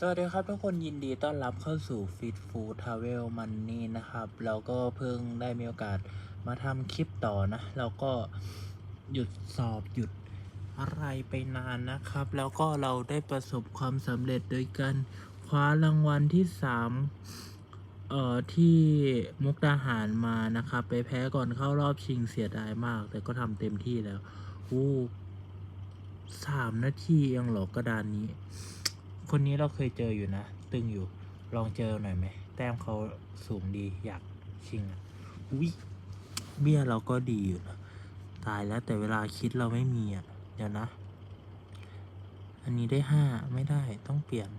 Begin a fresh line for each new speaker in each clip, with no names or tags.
สวัสดีครับทุกคนยินดีต้อนรับเข้าสู่ Fit Food Travel Money นะครับแล้วก็เพิ่งได้มีโอกาสมาทำคลิปต่อนะแล้วก็หยุดสอบหยุดอะไรไปนานนะครับ แล้วก็เราได้ประสบความสำเร็จโดยการคว้ารางวัลที่สามเอ่อที่มุกดาหารมานะครับ ไปแพ้ก่อนเข้ารอบชิงเสียดายมาก แต่ก็ทำเต็มที่แล้วอู้สามนาทีเองเหรอกระดานนี้ คนนี้เราเคยเจออยู่นะ ตึงอยู่ ลองเจอหน่อยไหม แต้มเขาสูงดี อยากชิงอะอุ้ยเบี้ยเราก็ดีอยู่นะ ตายแล้วแต่เวลาคิดเราไม่มีอะ เดี๋ยวนะ อันนี้ได้ห้าไม่ได้ต้องเปลี่ยน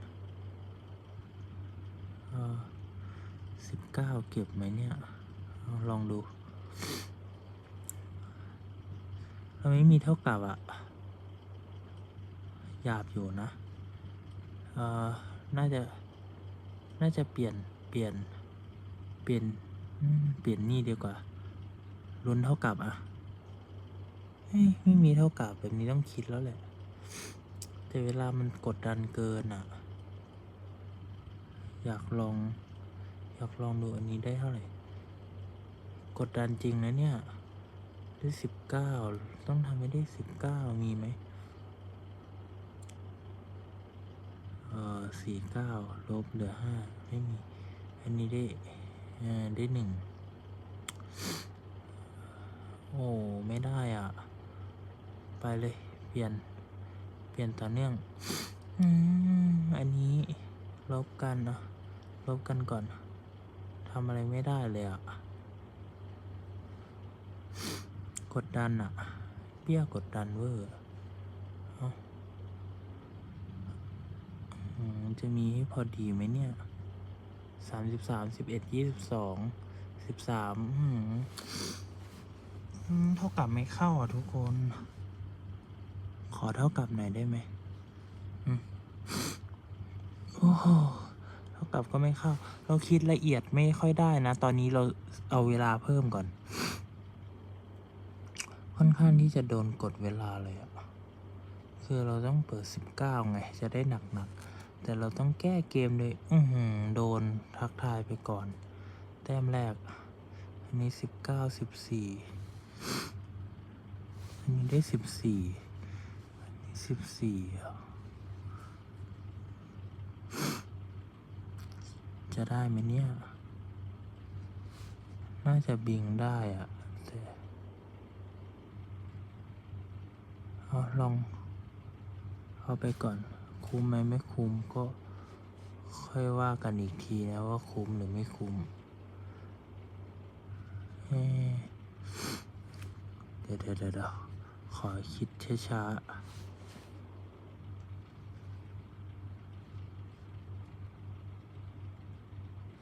เออสิบเก้าเก็บไหมเนี่ย ลองดู เราไม่มีเท่ากับอะหยาบอยู่นะ อ่อน่าจะ น่าจะเปลี่ยน เปลี่ยน เปลี่ยนเปลี่ยนนี่ดีกว่า ลุ้นเท่ากับอะไม่มีเท่ากับแบบนี้ต้องคิดแล้วแหละ แต่เวลามันกดดันเกินอะ อยากลอง อยากลองดูอันนี้ได้เท่าไหร่ กดดันจริงนะเนี่ย ได้สิบเก้า ต้องทำให้ได้สิบเก้ามีไหม อ่อสี่เก้าลบเหลือห้าไม่มี อันนี้ได้ได้หนึ่งโอ้ไม่ได้อะ ไปเลยเปลี่ยน เปลี่ยนต่อเนื่องอืมอันนี้ลบกันนะลบกันก่อนทำอะไรไม่ได้เลยอะ กดดันอะเปี้ยกดดันเวอร์เอ้า อืม จะมีให้พอดีไหมเนี่ยสามสิบสามสิบเอ็ดยี่สิบสองสิบสามเท่ากับไม่เข้าอะทุกคน ขอเท่ากับหน่อยได้ไหมอืมโอ้โหเท่ากับก็ไม่เข้า เราคิดละเอียดไม่ค่อยได้นะ ตอนนี้เราเอาเวลาเพิ่มก่อน ค่อนข้างที่จะโดนกดเวลาเลยอะคือเราต้องเปิดสิบเก้าไง จะได้หนัก แต่เราต้องแก้เกมเลยอือหือโดนทักทายไปก่อน แต้มแรก อันนี้สิบเก้าสิบสี่อันนี้ได้สิบสี่อันนี้สิบสี่จะได้ไหมเนี่ย น่าจะบิงได้อะแต่เอาลอง เอาไปก่อน คุ้มไหมไม่คุ้มก็ค่อยว่ากันอีกทีนะว่าคุ้มหรือไม่คุ้มเดี๋ยวเดี๋ยวเดี๋ยวขอคิดช้าๆ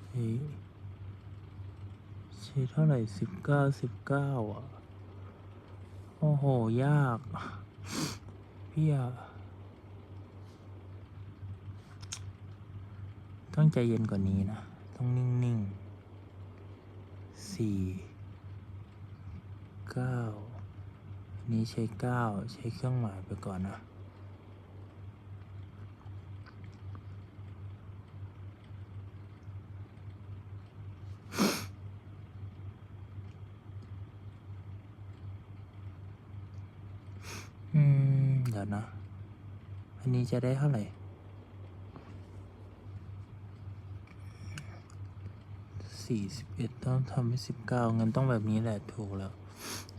เฮ้ยใช้เท่าไหร่สิบเก้าสิบเก้าอะ โอ้โห ยากพี่อะ ต้องใจเย็นกว่านี้นะ ต้องนิ่งๆสี่เก้านี้ใช้เก้าใช้เครื่องหมายไปก่อนนะอืมเดี๋ยวนะ อันนี้จะได้เท่าไหร่ สี่สิบเอ็ดต้องทำให้สิบเก้าเงินต้องแบบนี้แหละถูกแล้ว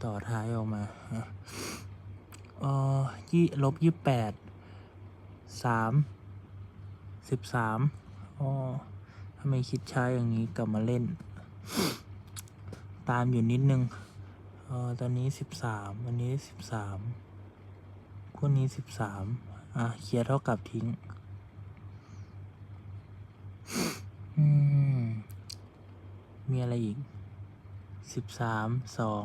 ต่อท้ายออกมาอะเออยี่ลบยี่แปดสามสิบสามอ๋อทำไมคิดช้าอย่างนี้กลับมาเล่น ตามอยู่นิดนึงเออตอนนี้สิบสามอันนี้สิบสามคู่นี้สิบสามอะเคลียร์เท่ากับทิ้ง อืม มีอะไรอีกสิบสามสอง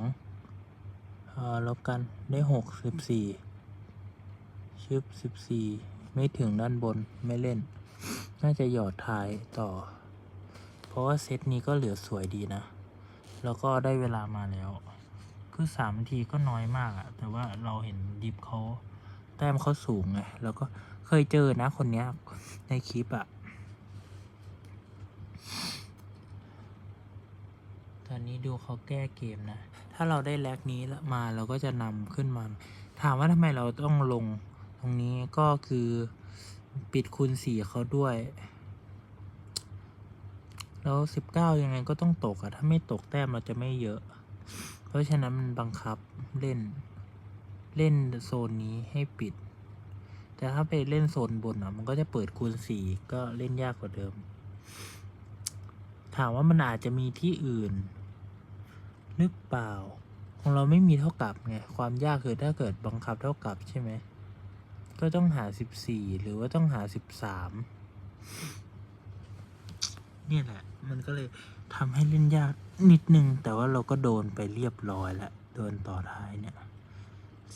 เออลบกันได้หกสิบสี่ชึบสิบสี่ไม่ถึงด้านบนไม่เล่น น่าจะหยอดท้ายต่อ เพราะว่าเซตนี้ก็เหลือสวยดีนะ แล้วก็ได้เวลามาแล้ว คือสามนาทีก็น้อยมากอะแต่ว่าเราเห็นดิฟเขาแต้มเขาสูงไง แล้วก็เคยเจอนะคนเนี้ยในในคลิปอะ ตอนนี้ดูเขาแก้เกมนะ ถ้าเราได้แลกนี้มาเราก็จะนำขึ้นมา ถามว่าทำไมเราต้องลงตรงนี้ก็คือปิดคูณสี่เขาด้วย แล้วสิบเก้ายังไงก็ต้องตกอะถ้าไม่ตกแต้มเราจะไม่เยอะ เพราะฉะนั้นมันบังคับเล่นเล่นโซนนี้ให้ปิด แต่ถ้าไปเล่นโซนบนอะมันก็จะเปิดคูณสี่ก็เล่นยากกว่าเดิม ถามว่ามันอาจจะมีที่อื่น หรือเปล่า ของเราไม่มีเท่ากับไงความยากคือถ้าเกิดบังคับเท่ากับใช่ไหมก็ต้องหาสิบสี่หรือว่าต้องหาสิบสามเนี่ยแหละ มันก็เลยทำให้เล่นยากนิดนึง แต่ว่าเราก็โดนไปเรียบร้อยแล้วโดนต่อท้ายเนี่ย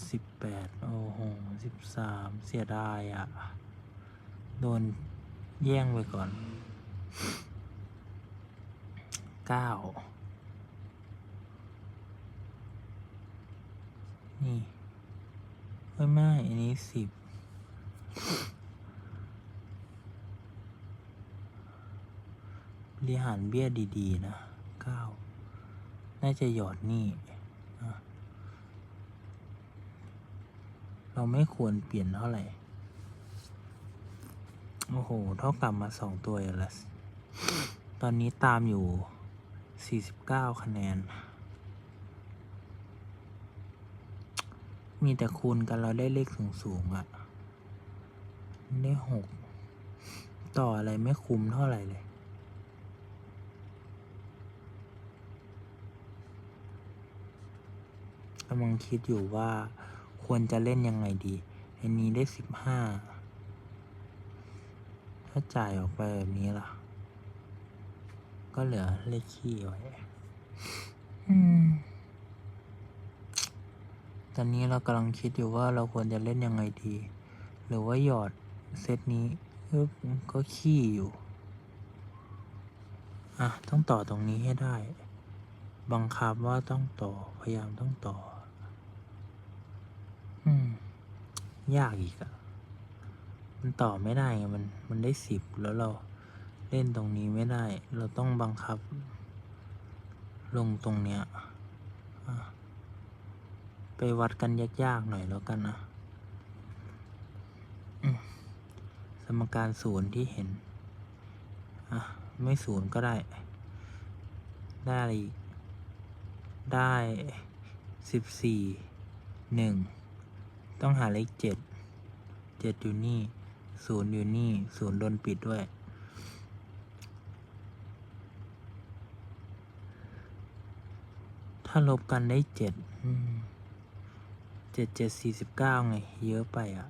สิบแปดโอ้โหสิบสามเสียดายอะ่ะ โดนแย่งไปก่อนเก้า นี่ไม่ไม่อันนี้สิบบริหารเบี้ยดีๆ นะเก้าน่าจะหยอดนี่ เราไม่ควรเปลี่ยนเท่าไหร่ โอ้โห เท่ากับมาสองตัวอยู่ละตอนนี้ตามอยู่ 49 คะแนน มีแต่คูณกันเราได้เลขสูงๆอะ่ะได้หกต่ออะไรไม่คุ้มเท่าไหร่เลย กำลังคิดอยู่ว่าควรจะเล่นยังไงดี อันนี้ได้สิบห้า ถ้าจ่ายออกไปแบบนี้ล่ะ ก็เหลือเลขขี้ไว้ อืม ตอนนี้เรากำลังคิดอยู่ว่าเราควรจะเล่นยังไงดี หรือว่าหยอดเซตนี้ก็ขี้อยู่ อะ ต้องต่อตรงนี้ให้ได้ บังคับว่าต้องต่อ พยายามต้องต่อ อืม ยากอีกอะมันต่อไม่ได้ไงมัน มันได้สิบแล้วเราเล่นตรงนี้ไม่ได้ เราต้องบังคับ ลงตรงเนี้ยอะ ไปวัดกันยากๆหน่อยแล้วกันนะสมการศูนย์ที่เห็น อะ ไม่ศูนย์ก็ได้ ได้อะไรอีกได้สิบสี่หนึ่งต้องหาเลขเจ็ดเจ็ดอยู่นี่ศูนย์อยู่นี่ศูนย์โดนปิดด้วย ถ้าลบกันได้เจ็ด เจ็ดเจ็ดสี่สิบเก้าไง เยอะไปอะ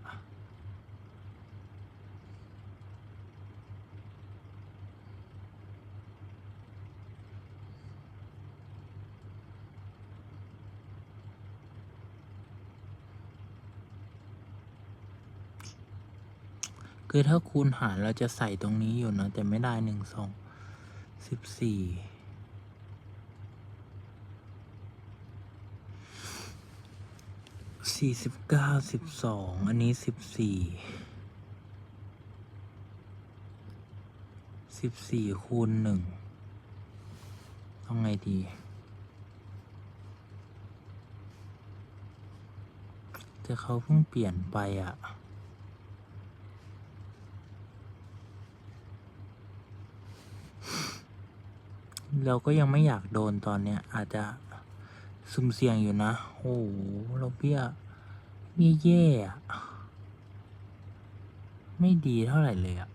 คือถ้าคูณหารเราจะใส่ตรงนี้อยู่นะแต่ไม่ได้หนึ่งสองสิบสี่ สี่สิบเก้าสิบสองอันนี้สิบสี่สิบสี่คูณหนึ่งต้องไงดี แต่เขาเพิ่งเปลี่ยนไปอะเราก็ยังไม่อยากโดนตอนเนี้ยอาจจะซุ่มเสี่ยงอยู่นะ โอ้โหเราเบี้ยเบี้ย แย่อะไม่ดีเท่าไหร่เลยอะ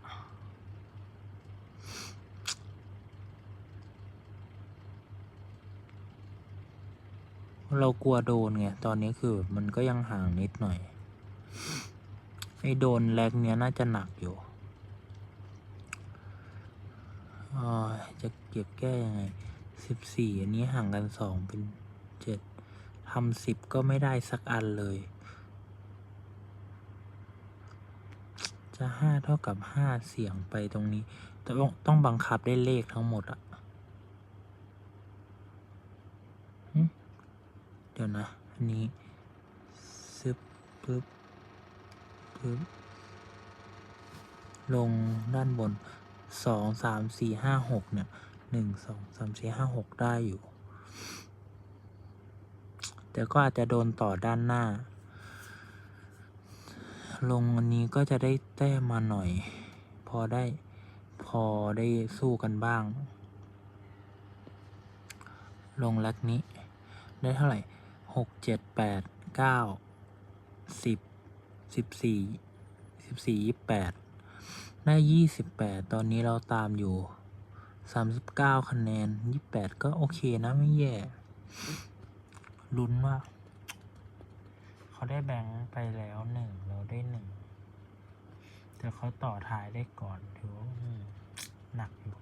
เรากลัวโดนไง ตอนนี้คือมันก็ยังห่างนิดหน่อย ไอ้โดนแรงเนี้ยน่าจะหนักอยู่จะเก็บแก้ยังไงสิบสี่อันนี้ห่างกันสองเป็นเจ็ดทำสิบก็ไม่ได้สักอันเลย จะห้าเท่ากับห้าเสียงไปตรงนี้ต่ต้องต้องบังคับได้เลขทั้งหมดอะเดี๋ยวนะ อันนี้ซึบปึ๊บปึ๊บลงด้านบนสองสามสี่ห้าหกเนี่ยหนึ่งสองสามสี่ห้าหกได้อยู่ แต่ก็อาจจะโดนต่อด้านหน้า ลงอันนี้ก็จะได้แต้มมาหน่อย พอได้พอได้สู้กันบ้าง ลงลักนี้ ได้เท่าไหร่หกเจ็ดแปดเก้าสิบสิบสี่สิบสี่ยี่แปดได้ยี่สิบแปดตอนนี้เราตามอยู่สามสิบเก้าคะแนนยี่แปดก็โอเคนะไม่แย่ลุ้นว่า เขาได้แบงค์ไปแล้วหนึ่งเราได้หนึ่งแต่เขาต่อท้ายได้ก่อนถือว่าหนักอยู่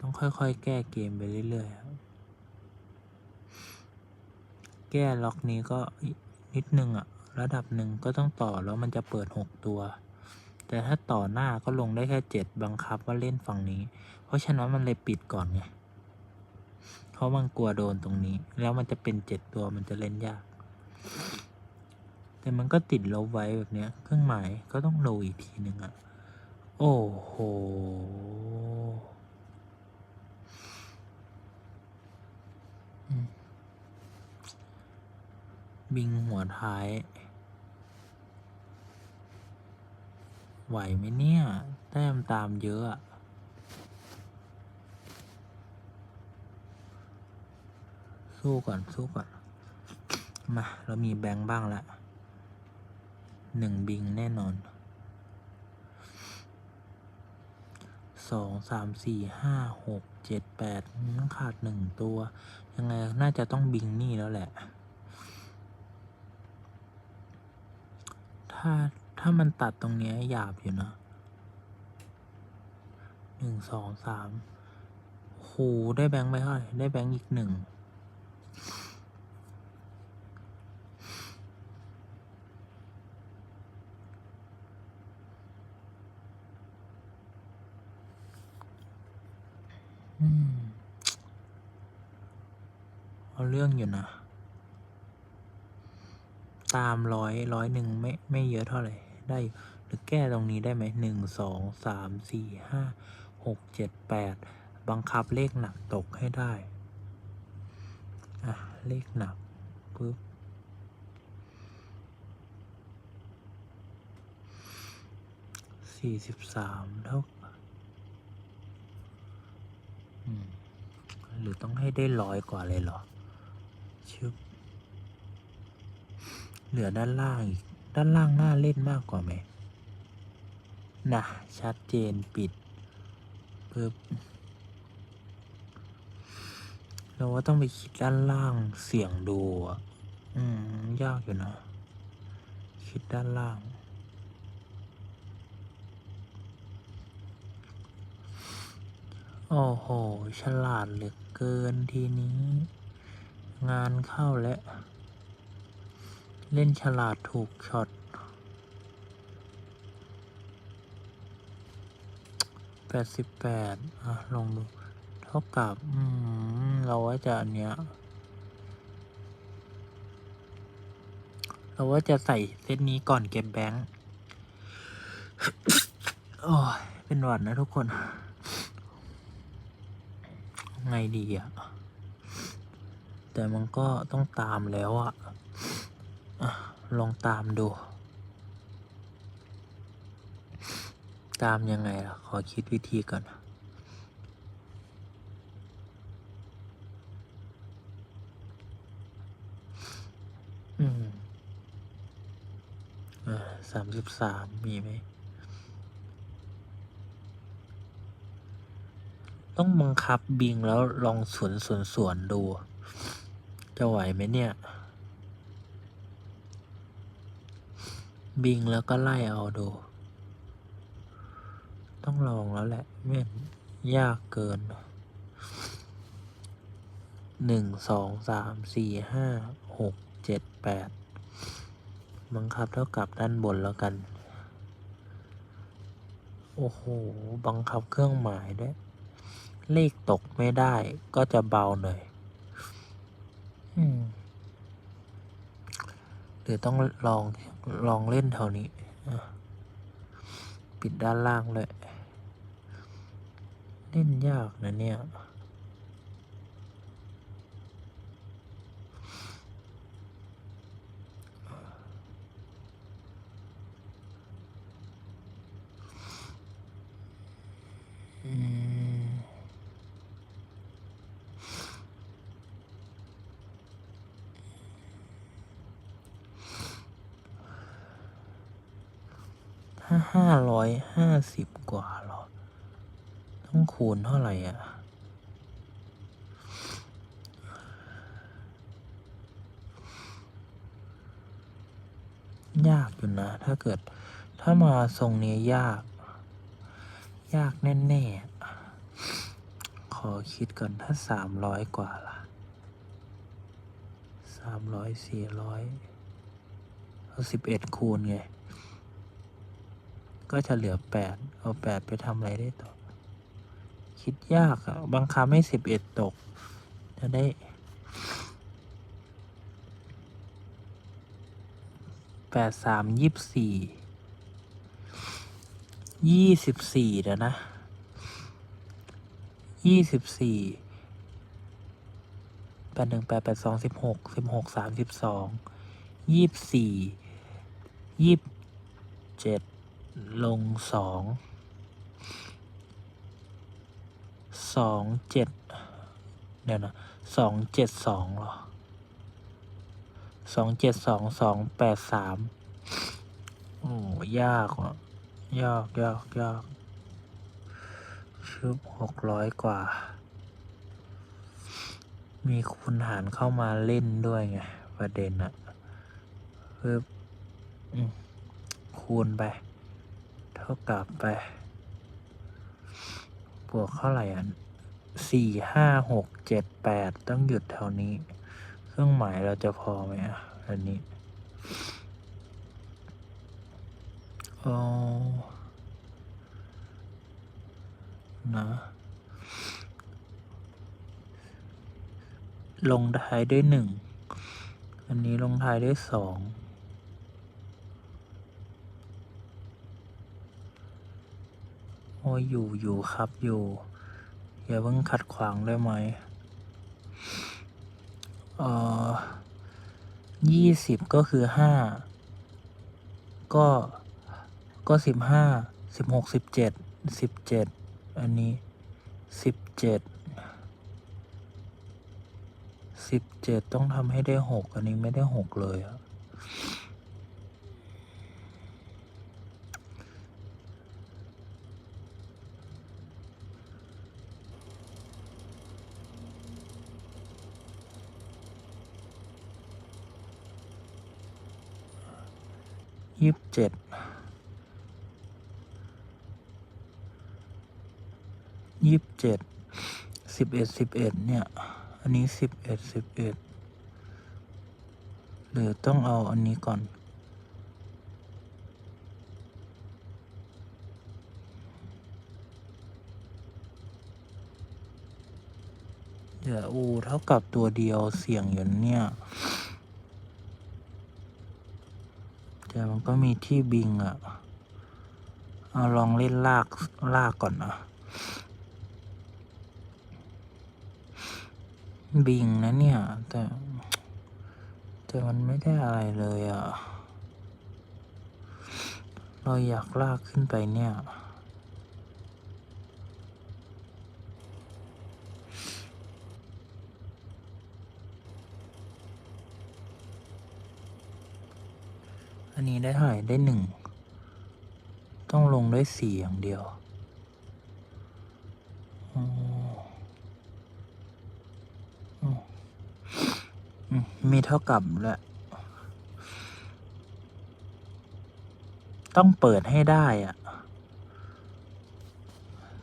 ต้องค่อยๆ แก้เกมไปเรื่อยๆ แก้ล็อกนี้ก็นิดนึงอะระดับหนึ่งก็ต้องต่อแล้วมันจะเปิดหกตัว แต่ถ้าต่อหน้าก็ลงได้แค่เจ็ดบังคับว่าเล่นฝั่งนี้ เพราะฉะนั้นมันเลยปิดก่อนไงเพราะมันกลัวโดนตรงนี้ แล้วมันจะเป็นเจ็ดตัวมันจะเล่นยาก แต่มันก็ติดลบไว้แบบเนี้ย เครื่องหมายก็ต้องโลอีกทีหนึ่งอะโอ้โห บิงหัวท้าย ไหวไหมเนี่ย แต้มตามเยอะอะสู้ก่อนสู้ก่อน มาเรามีแบงค์บ้างละหนึ่งบิงแน่นอนสองสามสี่ห้าหกเจ็ดแปดต้องขาดหนึ่งตัว ยังไงน่าจะต้องบิงนี่แล้วแหละ ถ้าถ้ามันตัดตรงนี้หยาบอยู่นะหนึ่งสองสามโหได้แบงค์ไปเท่าไหร่ได้แบงค์อีกหนึ่ง เอาเรื่องอยู่นะ ตามร้อยร้อยหนึ่งไม่ไม่เยอะเท่าไหร่ ได้หรือแก้ตรงนี้ได้ไหมหนึ่งสองสามสี่ห้าหกเจ็ดแปดบังคับเลขหนักตกให้ได้ อะ เลขหนักปุ๊บสี่สิบสามเท่าหรือต้องให้ได้ร้อยกว่าเลยเหรอ ชึบเหลือด้านล่างอีก ด้านล่างน่าเล่นมากกว่าไหมนะชัดเจนปิดปึ๊บเราว่าต้องไปคิดด้านล่างเสี่ยงดูอะ อืม ยากอยู่นะ คิดด้านล่าง โอ้โห ฉลาดเหลือเกินทีนี้ งานเข้าแล้วเล่นฉลาดถูกช็อต แปดสิบแปดอะ ลองดู เท่ากับอืมเราว่าจะอันเนี้ย เราว่าจะใส่เซตนี้ก่อนเก็บแบงค์โอ้ย เป็นหวัดนะทุกคน ไงดีอะ แต่มันก็ต้องตามแล้วอะอะลองตามดู ตามยังไงล่ะ ขอคิดวิธีก่อนอืมอ่าสามสิบสามมีไหมต้องบังคับบิงแล้วลองสวนสวนสวนดู จะไหวไหมเนี่ย บิงแล้วก็ไล่เอาดู ต้องลองแล้วแหละไม่นยากเกินหนึ่งสองสามสี่ห้าหกเจ็ดแปดบังคับเท่ากับด้านบนแล้วกัน โอ้โห บังคับเครื่องหมายด้วย เลขตกไม่ได้ก็จะเบาหน่อย หรือต้องลองลองเล่นเท่านี้ ปิดด้านล่างเลย เล่นยากนะเนี่ย ถ้าห้าร้อยห้าสิบกว่าหรอ ต้องคูณเท่าไหร่อะยากอยู่นะ ถ้าเกิดถ้ามาทรงนี้ยาก ยากแน่ๆ ขอคิดก่อนถ้าสามร้อยกว่าล่ะสามร้อยสี่ร้อยเอาสิบเอ็ดคูณไง ก็จะเหลือแปดเอาแปดไปทำอะไรได้ต่อ คิดยากอะบังคับให้สิบเอ็ดตก จะได้ แปดสามยี่สี่ ยี่สิบสี่เดี๋ยวนะ ยี่สิบสี่แปดหนึ่งแปดแปดสองสิบหกสิบหกสามสิบสองยี่สิบสี่ยี่สิบเจ็ด ลงสองสองเจ็ดเดี๋ยวนะสองเจ็ดสองเหรอสองเจ็ดสองสองแปดสามโอ้ยากอะยากยากยากชุบหกร้อยกว่า มีคุณหารเข้ามาเล่นด้วยไง ประเด็นอะปึ๊บอืมคูณไป ท่ากับไป บวกเท่าไหร่อะสี่ห้าหกเจ็ดแปดต้องหยุดแถวนี้ เครื่องหมายเราจะพอไหมอะอันนี้อ๋อนะลงท้ายด้วยหนึ่ง อันนี้ลงท้ายด้วยสอง อ้ยอยู่อยู่ครับอยู่ อย่าเพิ่งขัดขวางได้ไหมเอ่อยี่สิบก็คือห้าก็ก็สิบห้าสิบหกสิบเจ็ดสิบเจ็ดอันนี้สิบเจ็ดสิบเจ็ดต้องทำให้ได้หกอันนี้ไม่ได้หกเลยอะ ยี่สิบเจ็ดยี่สิบเจ็ดสิบเอ็ดสิบเอ็ดเนี่ย อันนี้สิบเอ็ดสิบเอ็ดหรือต้องเอาอันนี้ก่อนเดี๋ยวอูเท่ากับตัวเดียวเสี่ยงอยู่เนี่ย แต่มันก็มีที่บิงอะเอาลองเล่นลากลากก่อนนะบิงนะเนี่ย แต่แต่มันไม่ได้อะไรเลยอะเราอยากลากขึ้นไปเนี่ย อันนี้ได้เท่าไหร่ได้หนึ่ง ต้องลงด้วยสี่อย่างเดียวมีเท่ากับแล้วยต้องเปิดให้ได้อะ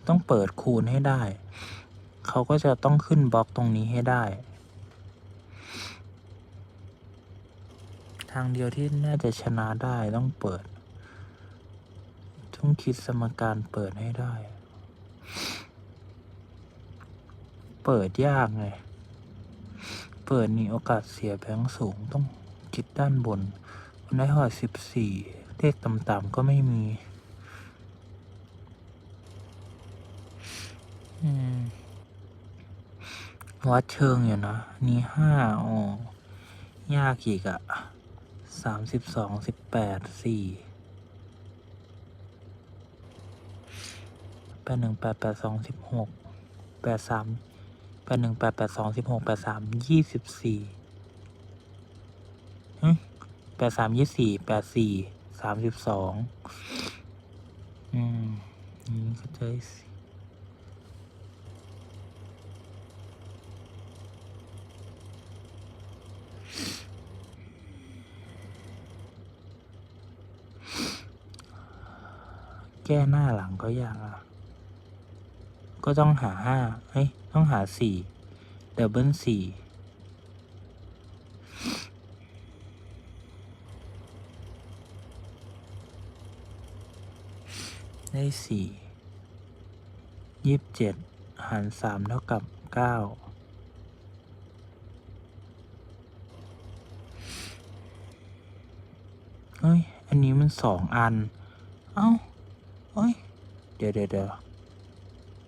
ต้องเปิดคูณให้ได้ เขาก็จะต้องขึ้นบล็อกตรงนี้ให้ได้างเดียวที่น่าจะชนะได้ต้องเปิด ต้องคิดสมการเปิดให้ได้ เปิดยากไง เปิดนี่โอกาสเสียแบงสูงต้องคิดด้านบนได้หอดสิบสี่เลขต่ำๆก็ไม่มี วัดเชิงอยู่นะ นี่ห้าอ๋อ ยากอีกอะ่ะ สามสิบสองสิบแปดสี่แปดหนึ่งแปดแปดสองสิบหกแปดสามแปดหนึ่งแปดแปดสองสิบหกแปดสามยี่สิบสี่แปดสามยี่สี่แปดสี่สามสิบสองอืมนี่ก็จะ แก้หน้าหลังก็ยากอะก็ต้องหาห้าเฮ้ย ต้องหาสี่ดับเบิลสี่ได้สี่ยี่สิบเจ็ดหารสามเท่ากับเก้าเฮ้ย อันนี้มันสองอัน เอ้า เฮ้ย เดี๋ยวเดี๋ยวเดี๋ยว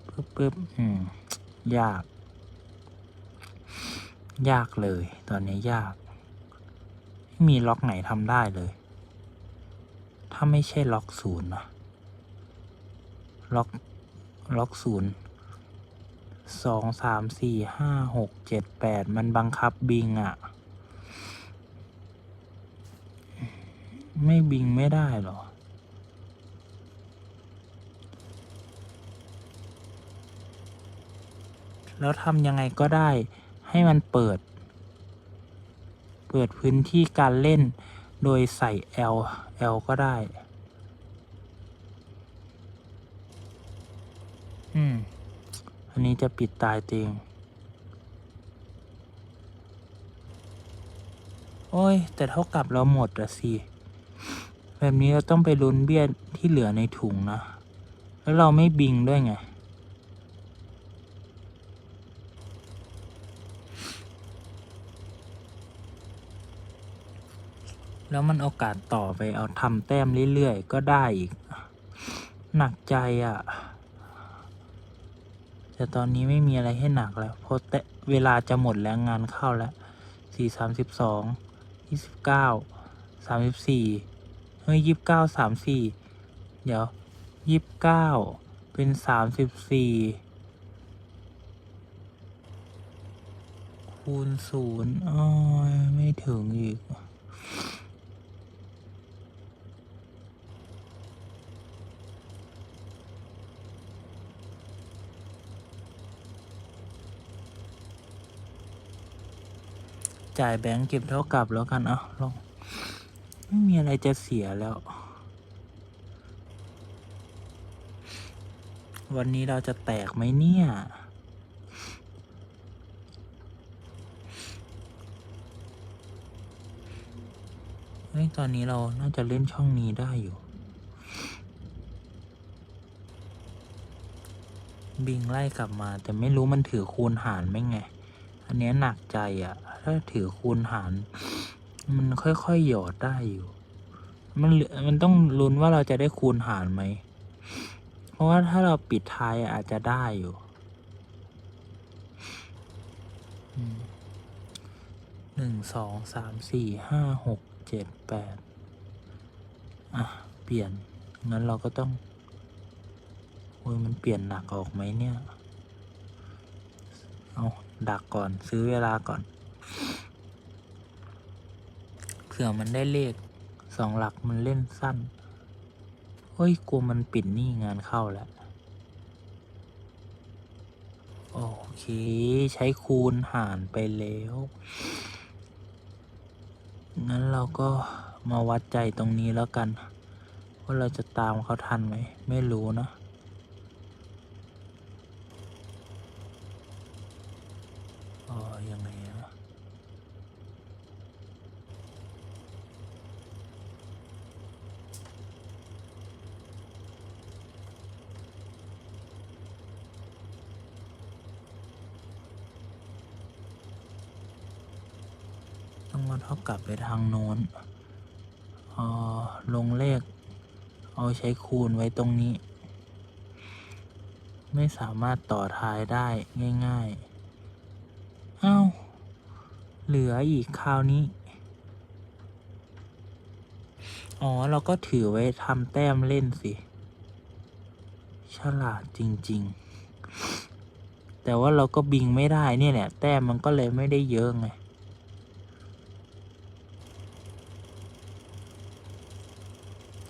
ปึ๊บปึ๊บอืม ยาก ยากเลย ตอนนี้ยาก ไม่มีล็อกไหนทำได้เลย ถ้าไม่ใช่ล็อกศูนย์นะล็อก ล็อกศูนย์สองสามสี่ห้าหกเจ็ดแปดมันบังคับบิงอะ่ะ ไม่บิงไม่ได้หรอ แล้วทำยังไงก็ได้ ให้มันเปิด เปิดพื้นที่การเล่น โดยใส่ L L ก็ได้ อืม อันนี้จะปิดตายเตียงโอ้ย แต่เท่ากับเราหมดอะสิ แบบนี้เราต้องไปลุ้นเบี้ยที่เหลือในถุงนะ แล้วเราไม่บิงด้วยไง แล้วมันโอกาสต่อไปเอาทำแต้มเรื่อยๆ ก็ได้อีก หนักใจอะ่ะ แต่ตอนนี้ไม่มีอะไรให้หนักแล้ว เพราะแต่เวลาจะหมดแล้วงานเข้าแล้วสี่สามสิบสองยี่สิบเก้าสามสิบสี่เฮ้ยยี่สิบเก้าสามสี่เดี๋ยวยี่สิบเก้าเป็นสามสิบสี่คูณศูนย์อ้อยไม่ถึงอีก จ่ายแบงก์เก็บเท่ากับแล้วกันเอะลองไม่มีอะไรจะเสียแล้ว วันนี้เราจะแตกไหมเนี่ย เฮ้ย ตอนนี้เราน่าจะเล่นช่องนี้ได้อยู่ บิงไล่กลับมา แต่ไม่รู้มันถือคูณหารไหมไง อันนี้หนักใจอะ่ะ ถ้าถือคูณหาร มันค่อยๆหยอดได้อยู่ มันมันต้องลุ้นว่าเราจะได้คูณหารไหม เพราะว่าถ้าเราปิดท้ายอาจจะได้อยู่หนึ่งสองสามสี่ห้าหกเจ็ดแปดอะ เปลี่ยน งั้นเราก็ต้องโอ้ยมันเปลี่ยนหนักออกไหมเนี่ย เอาดักก่อนซื้อเวลาก่อน เผื่อมันได้เลขสองหลักมันเล่นสั้น เฮ้ยกลัวมันปิดหนี่งานเข้าแล้ว โอเค ใช้คูณหารไปแล้ว งั้นเราก็มาวัดใจตรงนี้แล้วกัน ว่าเราจะตามเขาทันไหม ไม่รู้นะอ๋อยังไงนะ ต้องมาเท่ากับไปทางโน้นออลงเลข เอาใช้คูณไว้ตรงนี้ ไม่สามารถต่อท้ายได้ง่ายๆเหลืออีกคราวนี้ อ๋อ เราก็ถือไว้ทำแต้มเล่นสิ ฉลาดจริง ๆ แต่ว่าเราก็บิงไม่ได้เนี่ยแหละ แต้มมันก็เลยไม่ได้เยอะไง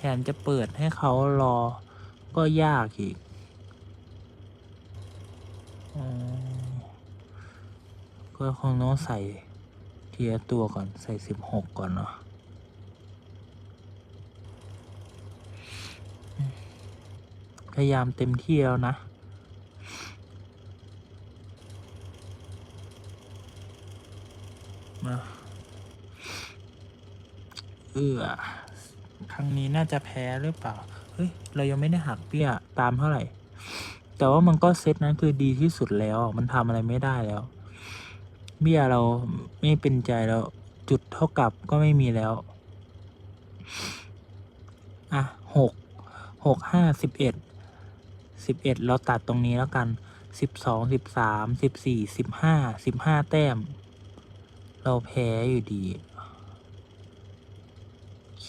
แถมจะเปิดให้เขารอก็ยากอีกอก็คงต้องใส่เทีละตัวก่อนใส่สิบหกก่อนเนาะพยายามเต็มที่แล้วนะมาเออ รั้งนี้น่าจะแพ้หรือเปล่า เฮ้ย เรายังไม่ได้หักเปี้ยตามเท่าไหร่ แต่ว่ามันก็เซตนั้นคือดีที่สุดแล้ว มันทำอะไรไม่ได้แล้ว เบี้ยเราไม่เป็นใจแล้ว จุดเท่ากับก็ไม่มีแล้ว อะหกหกห้าสิบเอ็ดสิบเอ็ดเราตัดตรงนี้แล้วกันสิบสองสิบสามสิบสี่สิบห้าสิบห้าแต้ม เราแพ้อยู่ดี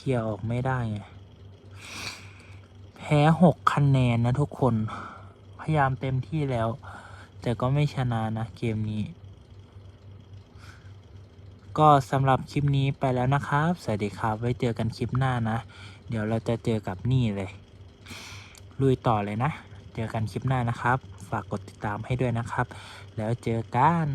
เคลียร์ออกไม่ได้ไงแพ้หกคะแนนนะทุกคน พยายามเต็มที่แล้ว แต่ก็ไม่ชนะนะเกมนี้ ก็สำหรับคลิปนี้ไปแล้วนะครับ สวัสดีครับ ไว้เจอกันคลิปหน้านะ เดี๋ยวเราจะเจอกับนี่เลย ลุยต่อเลยนะ เจอกันคลิปหน้านะครับ ฝากกดติดตามให้ด้วยนะครับ แล้วเจอกัน